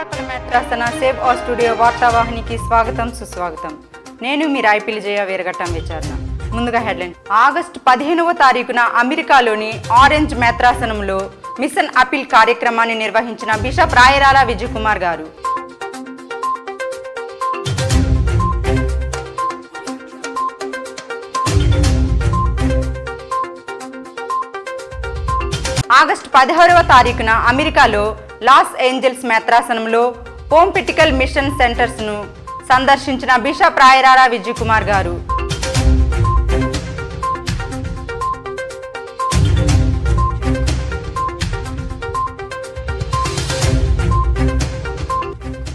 మెత్రాసన సేవ్ ఆ స్టూడియో వార్తావాహినికి స్వాగతం సుస్వాగతం. నేను మీ రాయపిల్లి జయ వీరఘట్టం విచారణ. ముందుగా హెడ్లైన్. ఆగస్టు పదిహేనవ తారీఖున అమెరికాలోని ఆరెంజ్ మెత్రాసనంలో మిషన్ అపీల్ కార్యక్రమాన్ని నిర్వహించిన బిషప్ రాయరాల విజయ్ కుమార్ గారు. ఆగస్టు పదహారవ తారీఖున అమెరికాలో లాస్ ఏంజల్స్ మేత్రాసనంలో పోంపిటికల్ మిషన్ సెంటర్స్ను సందర్శించిన బిషప్ రాయరారా విజయ్ కుమార్ గారు.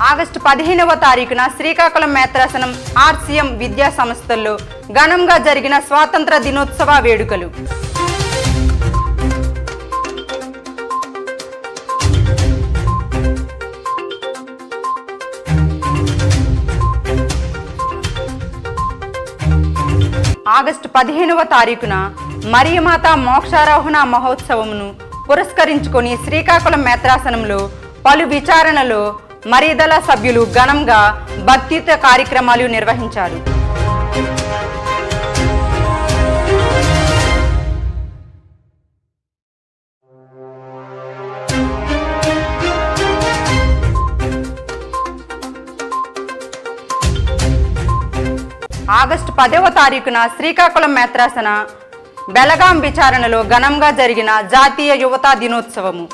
ఆగస్టు పదిహేనవ తారీఖున శ్రీకాకుళం మేత్రాసనం ఆర్సీఎం విద్యా సంస్థల్లో ఘనంగా జరిగిన స్వాతంత్ర దినోత్సవ వేడుకలు. ఆగస్టు పదిహేనవ తారీఖున మరియమాత మోక్షారోహణ మహోత్సవమును పురస్కరించుకొని శ్రీకాకుళం మేత్రాసనంలో పలు విచారణలో మరీదల సభ్యులు ఘనంగా భక్తియుత కార్యక్రమాలు నిర్వహించారు. ఆగస్టు పదవ తారీఖున శ్రీకాకుళం మేత్రాసన బెలగాం విచారణలో ఘనంగా జరిగిన జాతీయ యువతా దినోత్సవము.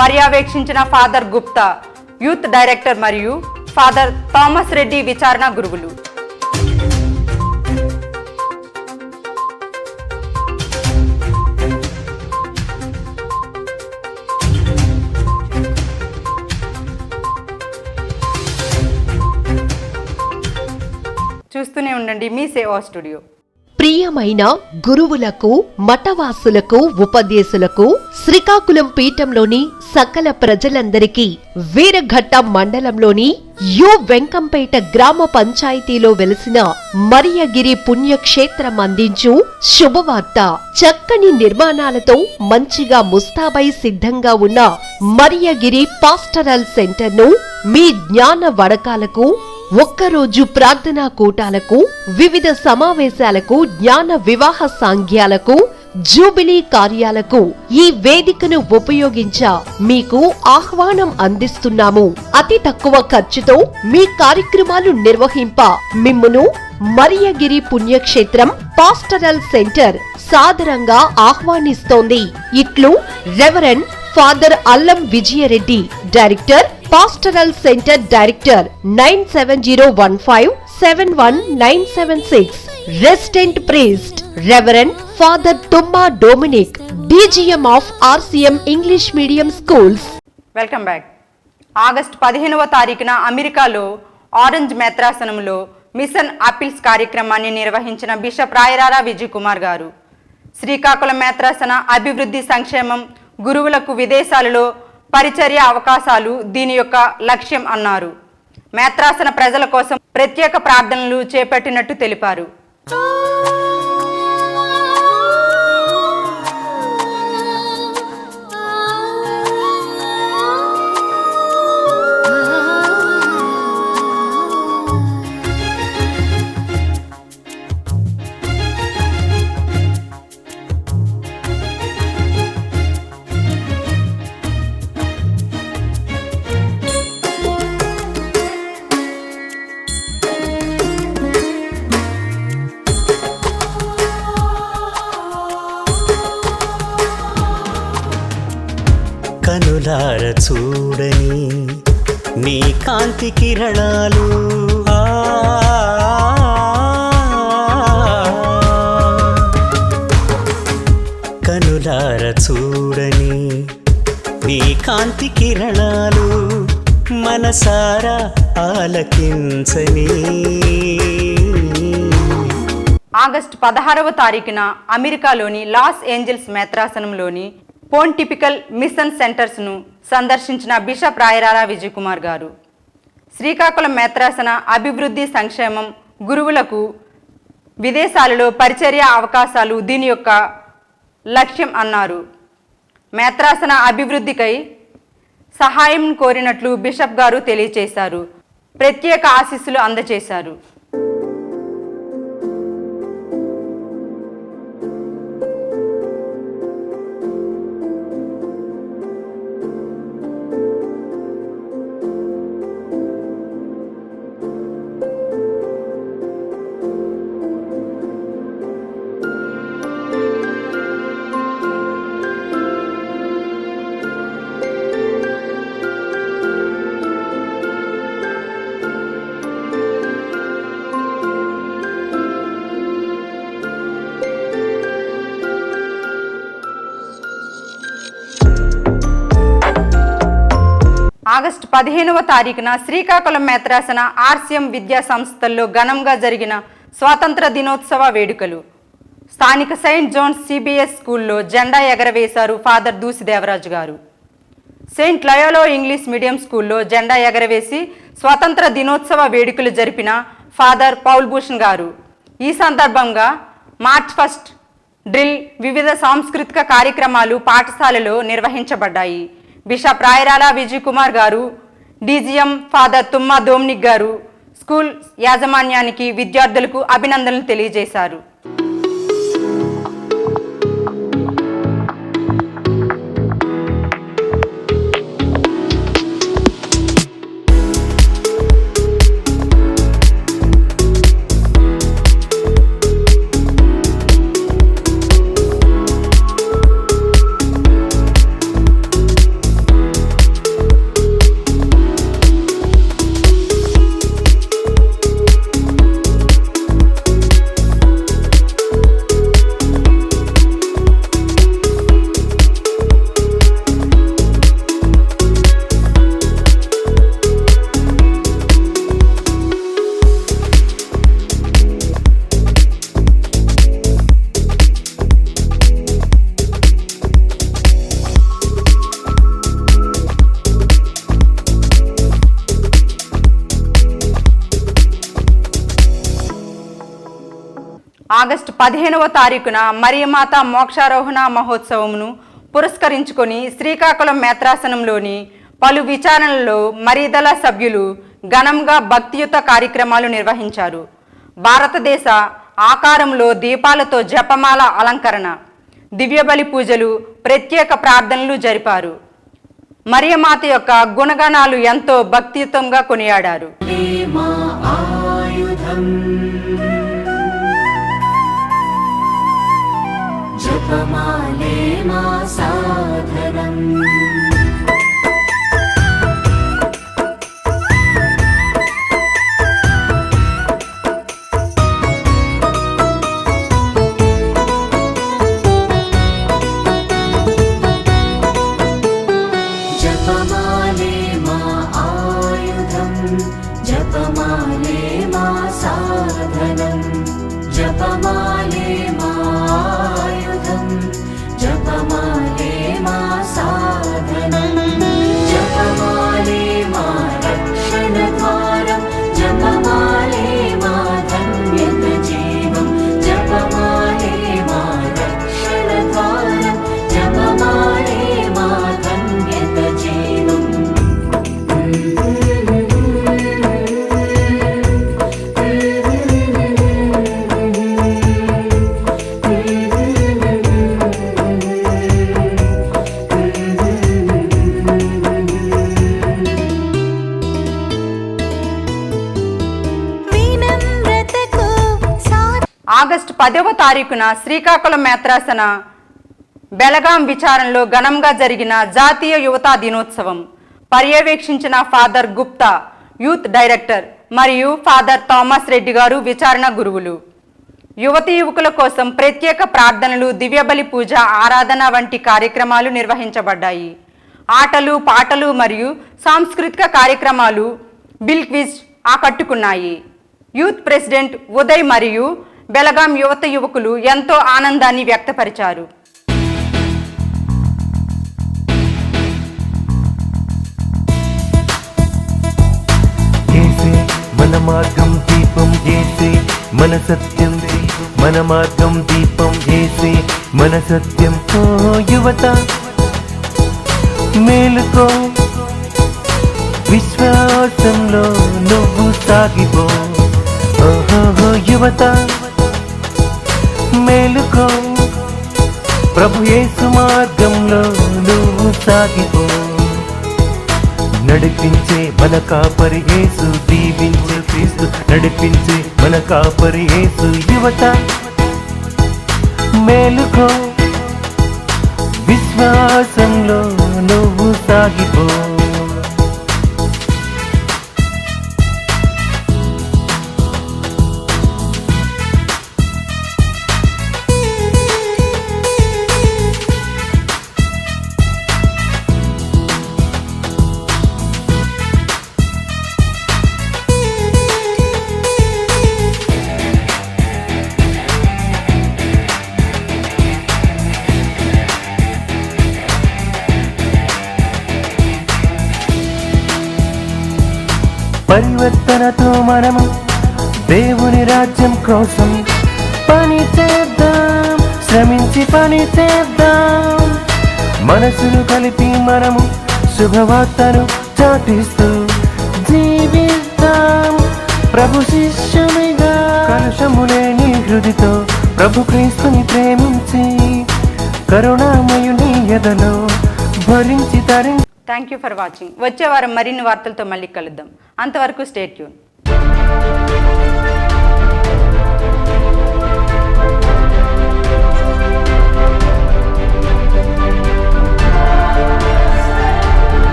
పర్యవేక్షించిన ఫాదర్ గుప్తా యూత్ డైరెక్టర్ మరియు ఫాదర్ థామస్ రెడ్డి విచారణ గురువులు. చూస్తూనే ఉండండి. మీ సేవా స్టూడియో. ప్రియమైన గురువులకు మఠవాసులకు ఉపదేశులకు శ్రీకాకుళం పీఠంలోని సకల ప్రజలందరికీ వీరఘట్ట మండలంలోని యు వెంకంపేట గ్రామ పంచాయతీలో వెలిసిన మరియగిరి పుణ్యక్షేత్రం అందించు శుభవార్త. చక్కని నిర్మాణాలతో మంచిగా ముస్తాబై సిద్ధంగా ఉన్న మరియగిరి పాస్టరల్ సెంటర్ను మీ జ్ఞాన వడకాలకు ఒక్కరోజు ప్రార్థనా కూటాలకు వివిధ సమావేశాలకు జ్ఞాన వివాహ సాంఘ్యాలకు జూబిలీ కార్యాలకు ఈ వేదికను ఉపయోగించ మీకు ఆహ్వానం అందిస్తున్నాము. అతి తక్కువ ఖర్చుతో మీ కార్యక్రమాలు నిర్వహింప మిమ్మును మరియగిరి పుణ్యక్షేత్రం పాస్టరల్ సెంటర్ సాదరంగా ఆహ్వానిస్తోంది. ఇట్లు reverend father Allam Vijayareddy director pastoral centre director nine seven zero one five seven one nine seven six. Resident priest reverend father Thumma Dominic DGM of RCM English medium schools. Welcome back. August పదిహేనవ తారీఖున అమెరికాలో orange మేత్రాసనంలో machine అపిల్స్ కార్యక్రమాన్ని నిర్వహించిన bishop రాయరారా Vijay Kumar గారు. శ్రీకాకుళం మేత్రాసన అభివృద్ధి సంక్షేమం గురువులకు విదేశాలలో పరిచర్య అవకాశాలు దీని యొక్క లక్ష్యం అన్నారు. మేత్రాసన ప్రజల కోసం ప్రత్యేక ప్రార్థనలు చేపట్టినట్టు తెలిపారు. చూడని నీ కాంతి కిరణాలు. కనులార చూడని నీ కాంతి కిరణాలు మనసారా ఆలకించని. ఆగస్టు పదహారవ తారీఖున అమెరికాలోని లాస్ ఏంజల్స్ మేత్రాసనంలోని పోన్టిపికల్ మిషన్ సెంటర్స్ను సందర్శించిన బిషప్ రాయరాల విజయ్ కుమార్ గారు. శ్రీకాకుళం మేత్రాసన అభివృద్ధి సంక్షేమం గురువులకు విదేశాలలో పరిచర్య అవకాశాలు దీని యొక్క లక్ష్యం అన్నారు. మేత్రాసన అభివృద్ధికై సహాయం కోరినట్లు బిషప్ గారు తెలియజేశారు ప్రత్యేక ఆశీస్సులు అందజేశారు. పదిహేనవ తారీఖున శ్రీకాకుళం మేత్రాసన ఆర్సిఎం విద్యా సంస్థల్లో ఘనంగా జరిగిన స్వాతంత్ర దినోత్సవ వేడుకలు. స్థానిక సెయింట్ జోన్స్ సిబిఎస్ స్కూల్లో జెండా ఎగరవేశారు ఫాదర్ దూసి దేవరాజు గారు. సెయింట్ లయోలో ఇంగ్లీష్ మీడియం స్కూల్లో జెండా ఎగరవేసి స్వాతంత్ర దినోత్సవ వేడుకలు జరిపిన ఫాదర్ పౌల్భూషణ్ గారు. ఈ సందర్భంగా మార్చ్ ఫస్ట్ డ్రిల్ వివిధ సాంస్కృతిక కార్యక్రమాలు పాఠశాలలో నిర్వహించబడ్డాయి. Bishop Rayarala Vijay Kumar garu DGM father తుమ్మా దోమ్నిక్ గారు స్కూల్ యాజమాన్యానికి విద్యార్థులకు అభినందనలు తెలియజేశారు. ఆగస్టు పదిహేనవ తారీఖున మరియమాత మోక్షారోహణ మహోత్సవమును పురస్కరించుకొని శ్రీకాకుళం మేత్రాసనంలోని పలు విచారణల్లో మరీదల సభ్యులు ఘనంగా భక్తియుత కార్యక్రమాలు నిర్వహించారు. భారతదేశ ఆకారంలో దీపాలతో జపమాల అలంకరణ దివ్యబలి పూజలు ప్రత్యేక ప్రార్థనలు జరిపారు. మరియమాత యొక్క గుణగణాలు ఎంతో భక్తియుతంగా కొనియాడారు. जपमाले मा साधनम् పదవ తారీఖున శ్రీకాకుళం మేత్రాసన బెలగాం విచారణలో ఘనంగా జరిగిన జాతీయ యువతా దినోత్సవం. పర్యవేక్షించిన ఫాదర్ గుప్తా యూత్ డైరెక్టర్ మరియు ఫాదర్ థామస్ రెడ్డి గారు విచారణ గురువులు. యువతి యువకుల కోసం ప్రత్యేక ప్రార్థనలు దివ్యబలి పూజ ఆరాధన వంటి కార్యక్రమాలు నిర్వహించబడ్డాయి. ఆటలు పాటలు మరియు సాంస్కృతిక కార్యక్రమాలు బిల్ క్విజ్ ఆకట్టుకున్నాయి. యూత్ ప్రెసిడెంట్ ఉదయ్ మరియు బెలగాం యువత యువకులు ఎంతో ఆనందాన్ని వ్యక్తపరిచారు. మన మార్గం దీపం ఏసే మన సత్యం మన మార్గం దీపం చేసే మన సత్యం ఓ యువత. మేలుకో విశ్వాసంలో నువ్వు సాగిపో. ఓహో యువత. మేలుకో. ప్రభు యేసు మార్గంలో నువ్వు సాగిపో. నడిపించే మన కాపరి యేసు దీవించే క్రీస్తు. నడిపించే మన కాపరి యేసు యువత. మేలుకో. విశ్వాసంలో నువ్వు సాగిపో. పరివర్తనతో మనము దేవుని రాజ్యం కోసం పని చేద్దాం శ్రమించి పని చేద్దాం. మనసును కలిపి మనము శుభవార్తను చాటిస్తూ జీవిద్దాం. ప్రభు శిష్యునిగా కలుషములేని హృదితో ప్రభు క్రీస్తుని ప్రేమించి కరుణామయుని ఎదలో భరించి తరించి థ్యాంక్ యూ ఫర్ వాచింగ్ వచ్చే వారం మరిన్ని వార్తలతో మళ్ళీ కలుద్దాం. అంతవరకు స్టేట్ ట్యూన్